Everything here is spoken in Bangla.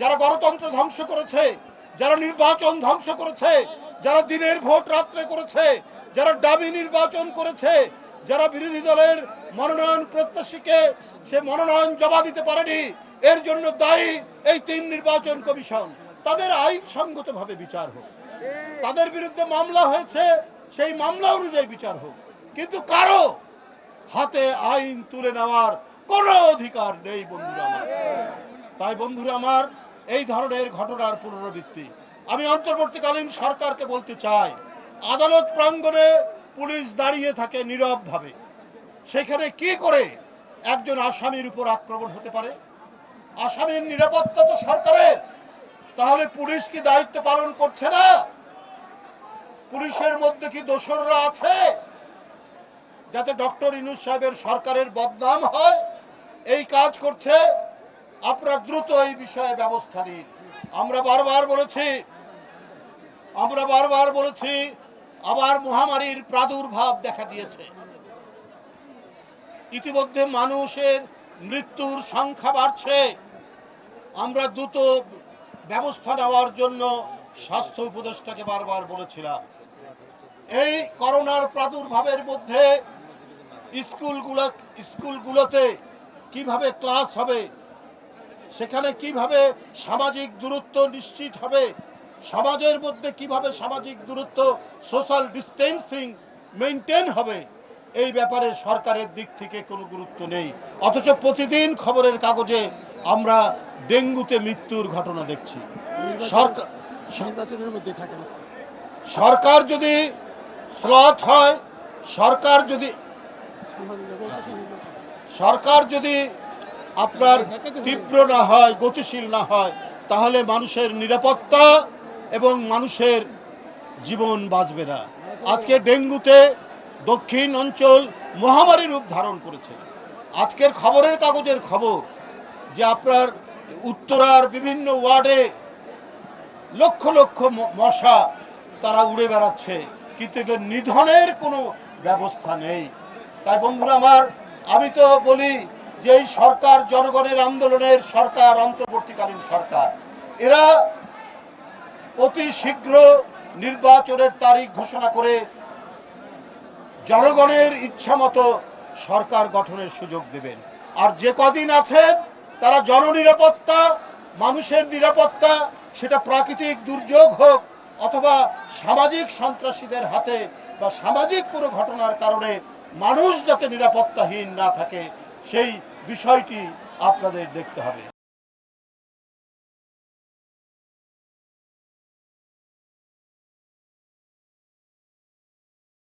যারা গণতন্ত্র ধ্বংস করেছে, যারা নির্বাচন ধ্বংস করেছে, যারা দিনের ভোট রাত্রে করেছে, যারা দাবি নির্বাচন করেছে, যারা বিরোধী দলের মনোনয়ন প্রত্যাশীকে সে মনোনয়ন জমা দিতে পারেনি, এর জন্য দায়ী এই তিন নির্বাচন কমিশন। তাদের আইনসঙ্গতভাবে বিচার হোক। তাদের বিরুদ্ধে মামলা হয়েছে, সেই মামলা অনুযায়ী বিচার হোক। কিন্তু কারও হাতে আইন তুলে নেওয়ার কোনো অধিকার নেই, বন্ধুরা তাই বন্ধুরা আমার এই ধরনের ঘটনার পুনরাবৃত্তি। আমি অন্তর্বর্তীকালীন সরকারকে বলতে চাই, আদালত প্রাঙ্গণে পুলিশ দাঁড়িয়ে থাকে নীরবভাবে। সেখানে কি করে একজন আসামির উপর আক্রমণ হতে পারে? আসামির নিরাপত্তা তো সরকারের। তাহলে পুলিশ কি দায়িত্ব পালন করছে না? পুলিশের মধ্যে কি দোসররা আছে? যাতে ডক্টর ইনুস সাহেবের সরকারের বদনাম হয়, এই কাজ করছে আপনারা দ্রুত এই বিষয়ে ব্যবস্থা নিন। আমরা বারবার বলেছি, আমরা বারবার বলেছি, আবার মহামারীর প্রাদুর্ভাব দেখা দিয়েছে। ইতিমধ্যে মানুষের মৃত্যুর সংখ্যা বাড়ছে। আমরা দ্রুত ব্যবস্থা নেওয়ার জন্য স্বাস্থ্য উপদেষ্টাকে বারবার বলেছিলাম। এই করোনার প্রাদুর্ভাবের মধ্যে স্কুলগুলো স্কুলগুলোতে কীভাবে ক্লাস হবে সেখানে কীভাবে সামাজিক দূরত্ব নিশ্চিত হবে? সমাজের মধ্যে কীভাবে সামাজিক দূরত্ব সোশ্যাল ডিস্টেন্সিং মেনটেন হবে? এই ব্যাপারে সরকারের দিক থেকে কোনো গুরুত্ব নেই। অথচ প্রতিদিন খবরের কাগজে আমরা ডেঙ্গুতে মৃত্যুর ঘটনা দেখছি। সরকার যদি স্লথ হয় সরকার যদি সরকার যদি আপনার তীব্র না হয়, গতিশীল না হয়, তাহলে মানুষের নিরাপত্তা এবং মানুষের জীবন বাঁচবে না। আজকে ডেঙ্গুতে দক্ষিণ অঞ্চল মহামারী রূপ ধারণ করেছে। আজকের খবরের কাগজের খবর যে আপনার উত্তরার বিভিন্ন ওয়ার্ডে লক্ষ লক্ষ মশা তারা উড়ে বেড়াচ্ছে, কিন্তু এগুলো নিধনের কোনো ব্যবস্থা নেই। তাই বন্ধুরা, আমার আমি তো বলি যে এই সরকার জনগণের আন্দোলনের সরকার, অন্তর্বর্তীকালীন সরকার, এরা অতি শীঘ্র নির্বাচনের তারিখ ঘোষণা করে জনগণের ইচ্ছা মতো সরকার গঠনের সুযোগ দেবেন। আর যে কদিন আছেন, তারা জননিরাপত্তা, মানুষের নিরাপত্তা, সেটা প্রাকৃতিক দুর্যোগ হোক অথবা সামাজিক সন্ত্রাসীদের হাতে বা সামাজিক কোনো ঘটনার কারণে মানুষ যাতে নিরাপত্তাহীন না থাকে, সেই বিষয়টি আপনাদের দেখতে হবে।